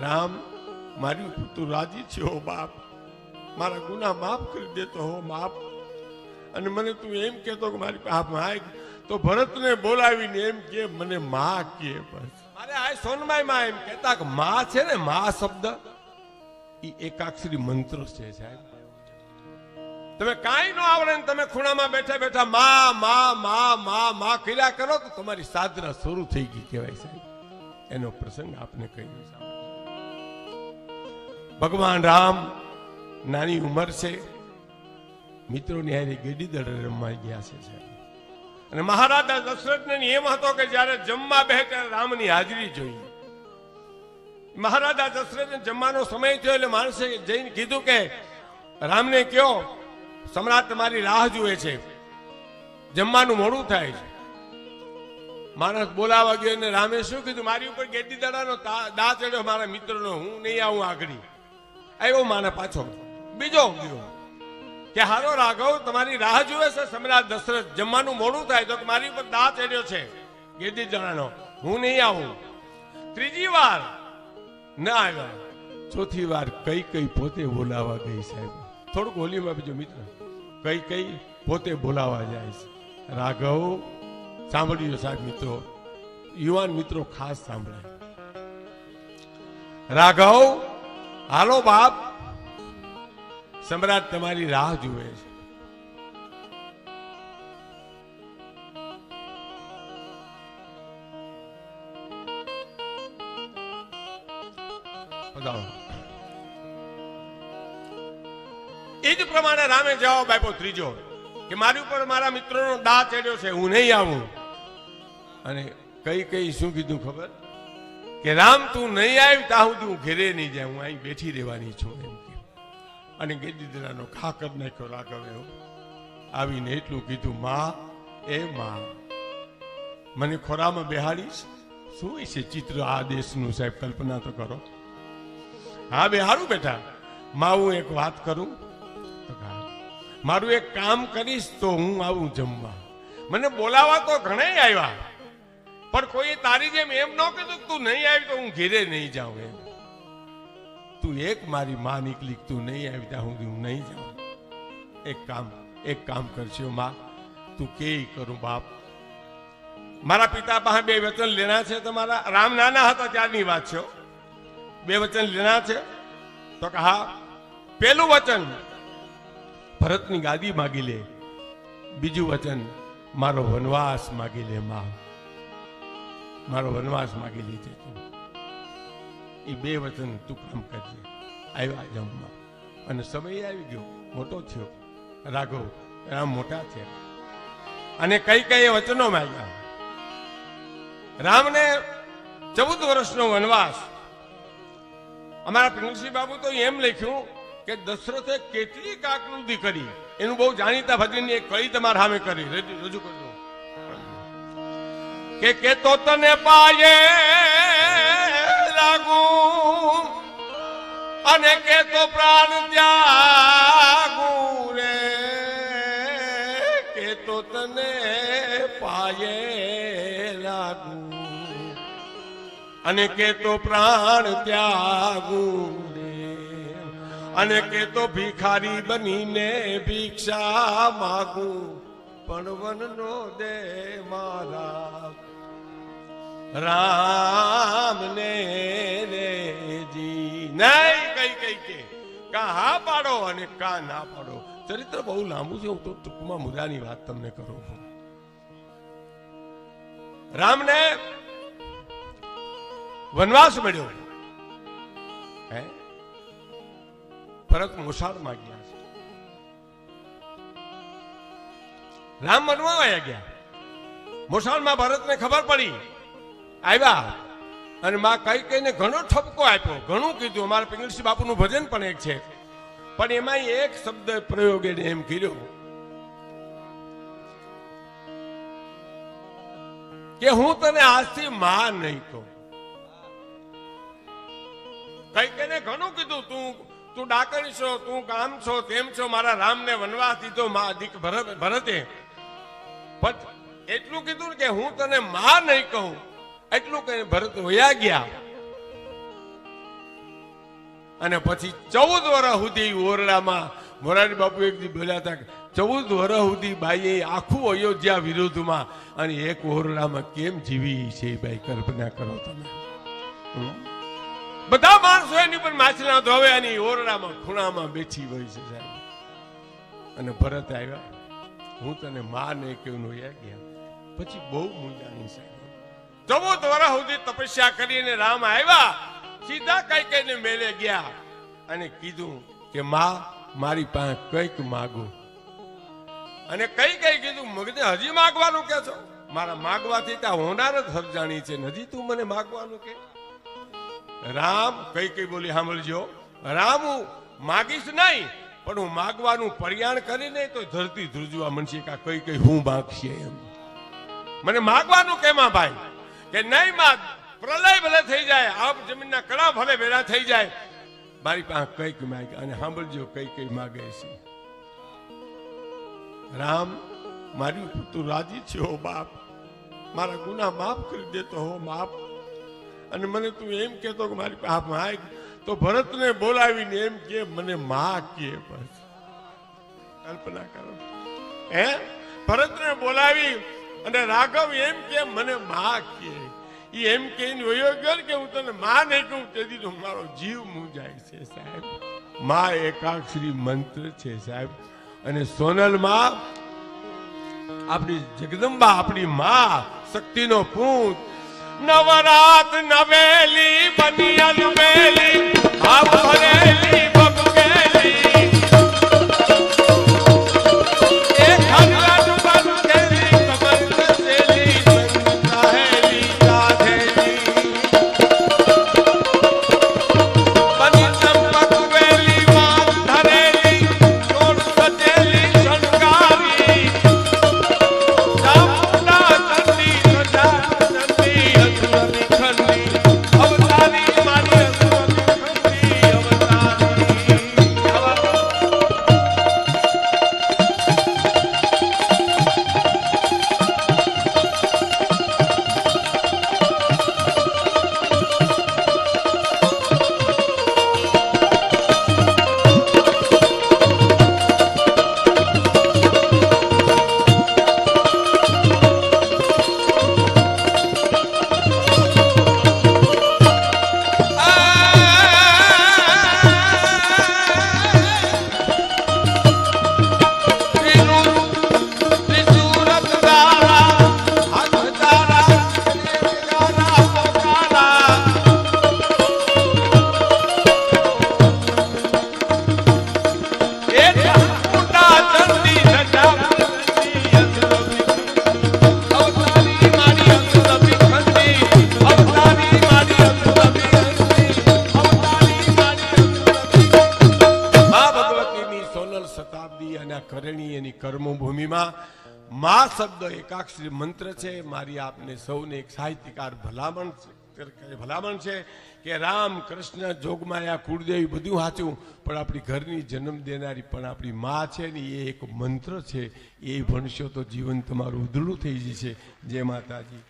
રામ, મારી તું રાજી છે, હો બાપ. મારા ગુના માફ કરી દેતો, હો બાપ. અને મને તું એમ કહેતો કે મારી આ માય તો ભરતને બોલાવીને એમ કે, મને મા કે પછી મારે આ સોનમાયમાં એમ કહેતા કે મા છે ને, મા શબ્દ? ઈ એકાક્ષરી મંત્ર છે સાહેબ. તમે કાંઈ ન આવડે ને તમે ખૂણામાં બેઠા બેઠા મા મા મા મા મા કર્યા કરો તો તમારી સાધના શરૂ થઈ ગઈ કહેવાય સાહેબ. એનો પ્રસંગ આપને કહ્યું સાંભળ્યો. ભગવાન રામ, નાની ઉંમર છે. મિત્રો હારે ગેડી દળ રમવા ગયા છે અને મહારાજા દશરથને નિયમ હતો કે જ્યારે જમવા બે ત્યારે રામની હાજરી જોઈએ. મહારાજા દશરથને જમવાનો સમય થયો એટલે માણસે જઈને કીધું કે, રામને કયો, સમ્રાટ તમારી રાહ જુએ છે. જમવાનું મોડું થાય છે. માણસ બોલાવા ગયો અને રામે શું કીધું, મારી ઉપર ગેડી દડાનો દા ચડ્યો, મારા મિત્રનો, હું નહીં આવું આગળ. આવ્યો માને પાછો. બીજો ગયો કે હારો રાઘવ, તમારી રાહ જુએ છે સમ્રાટ દશરથ? જમવાનું મોડું થાય તો મારી ઉપર દા ચડ્યો છે? ગેદી જણાનો હું નહીં આવું. ત્રીજી વાર ના આવ્યા. ચોથી વાર કઈ કઈ પોતે બોલાવા ગઈ સાહેબ. થોડુંક હોલીમાં બીજો મિત્ર. કઈ કઈ પોતે બોલાવા જાય છે. રાઘવ સાંભળ્યું સાહેબ મિત્રો. યુવાન મિત્રો ખાસ સાંભળે. રાઘવ હાલો બાપ. સમ્રાટ તમારી રાહ જુએ છે. એ જ પ્રમાણે રામે જવાબ આપ્યો ત્રીજો, કે મારી ઉપર મારા મિત્રોનો દા ચડ્યો છે, હું નહીં આવું. અને કઈ કઈ શું કીધું ખબર? કે રામ તું નહીં આવી ત્યાં સુધી ઘેરે નહીં જાય હું અહીં બેઠી રહેવાની છું એમ કે. અને ગેડીદરાનો ઘા કરી નાખ્યો રાઘવે. આવીને એટલું કીધું, મા, એ મા, મને ખોરામાં બેહાડીશ? શું છે ચિત્ર આ દેશનું? સાહેબ, કલ્પના તો કરો. હા બે હારું બેટા. મા હું એક વાત કરું. મારું એક કામ કરીશ તો હું આવું જમવા. મને બોલાવા તો ઘણા આવ્યા. પણ કોઈ તારી જેમ એમ ન કીધું તું નહીં આવી તો હું ઘેરે નહીં જાઉં એમ. તું એક મારી માં નીકળી, તું નહીં આવી ત્યાં હું નહીં જાઉં. એક કામ એક કામ કરજો માં. તું કે કરું બાપ? મારા પિતા પાસે બે વચન લેના છે તમારા. રામ નાના હતા ત્યારની વાત છે બે વચન લેના છે. તો કે હા, પેલું વચન ભરતની ગાદી માગી લે. બીજું વચન, મારો વનવાસ માગી લે માં. મારો વનવાસ માગી લીધે એ બે વચન તું કામ કરજે. આવ્યા જમવા. અને સમય આવી ગયો. મોટો થયો. રાઘવ, રામ મોટા થયા. અને કઈ કઈ વચનો માંગ્યા. રામને ચૌદ વર્ષનો વનવાસ. અમારા પિંગલસિંહ બાબુ તો એમ લખ્યું કે દશરથે કેટલી કાકૃતિ કરી. એનું બહુ જાણીતા ભજનની એક કળી તમારા સામે કરી. રજૂ રજૂ કરજો. કે કેતો તને પાયે લાગુ અને કેતો પ્રાણ ત્યાગુ રે. કેતો તને પાયે લાગુ અને કે તો પ્રાણ ત્યાગુ રે. અને કે તો ભિખારી બનીને ભિક્ષા માગું, પણ વનનો દે મારા રામ ને રે જી નહીં કઈ કઈ કે કા હા પાડો અને કા ના પાડો ચરિત્ર બહુ લાંબુ છે હું તો ટૂંકમાં મુદ્દાની વાત તમને કરું છું રામને વનવાસ મળ્યો હે ભરત મોસાળમાં ગયા છે રામ વનવા ગયા મોસાળમાં ભરતને ખબર પડી આવ્યા. અને માં કઈ કઈને ઘણો ઠપકો આપ્યો. ઘણું કીધું, અમારા પિંગલસિંહ બાપુનું ભજન પણ એક છે. પણ એમાં એક શબ્દ પ્રયોગ એને એમ કર્યો. કે હું તને આજથી માં નહીં કહું. કઈ કઈને ઘણું કીધું, તું તું ડાકણ છો, તું ગામ છો, તેમ છો, મારા રામને વનવાસ દીધો દીક ભરતે પણ એટલું કીધું કે હું તને માં નહીં કહું. એટલું કઈ ભરત વયા ગયા. અને પછી ચૌદ વર્ષ સુધી ઓરડામાં મોરારી બાપુ એક દી બોલ્યા હતા ચૌદ વર્ષ સુધી બાઈએ આખું અયોધ્યા વિરોધમાં અને એક ઓરડામાં કેમ જીવી છે ભાઈ, કલ્પના કરો તમે. બધા માણસો એની પર માછલા ધોવે અને ઓરડામાં ખૂણામાં બેઠી હોય છે સાહેબ. અને ભરત આવ્યા. હું તને માં ને કેવું ગયા. પછી બહુ મૂંઝાણી સાહેબ. ચૌદ વર્ષ સુધી તપસ્યા કરીને રામ આવ્યા. સીધા કઈ કઈને મેલે ગયા અને કીધું કે, માં, મારી પાસે કંઈક માગું. અને કઈ કઈ કીધું, મગને હજી માગવાનું કે છો? મારા માગવાથી ત્યાં હોનાર જ હરજાણી છે હજી તું મને માગવાનું કે? રામ કઈ કઈ બોલી, સાંભળજો, રામ હું માગીશ નહીં, પણ હું માગવાનું પર્યાણ નહીં તો ધરતી ધ્રુજવા મનશે કા કઈ કઈ હું માગશે એમ. મને માગવાનું કેમાં ભાઈ? કે નહીં માં, પ્રલય ભલે થઈ જાય, આપ જમીનના કડા ભલે ભેડા થઈ જાય. મારી પાસે કંઈક માગે અને સાંભળજો કઈ કઈ માગે છે. રામ, મારી તું રાજી છે, હો બાપ. મારા ગુના માફ કરી દેતો હો માફ અને મને તું એમ કહેતો કે મારી પાસે માગ, તો ભરતને બોલાવીને એમ કે, મને માં કે બસ. કલ્પના કરો. હે? ભરતને બોલાવી અને રાઘવ એમ કે, મને માં કે એમ કે કે હું તને મા નહીં કહું, તેથી તો મારો જીવ મૂંઝાય છે સાહેબ. મા એકાક્ષરી મંત્ર છે સાહેબ. અને સોનલમાં આપણી જગદંબા, આપણી મા, શક્તિનો પૂત. નવરાત નવેલી, બની અલવેલી આવ ભરેલી કર્મભૂમિમાં મા શબ્દ એકાક્ષરી મંત્ર છે. મારી આપને સૌને એક સાહિત્યકાર ભલામણ ભલામણ છે કે રામ કૃષ્ણ જોગમાયા કુળદેવી બધું સાચું પણ આપણી ઘરની જન્મ દેનારી પણ આપણી મા છે ને એ એક મંત્ર છે. એ ભણશો તો જીવન તમારું ઉધળું થઈ જશે. જય માતાજી.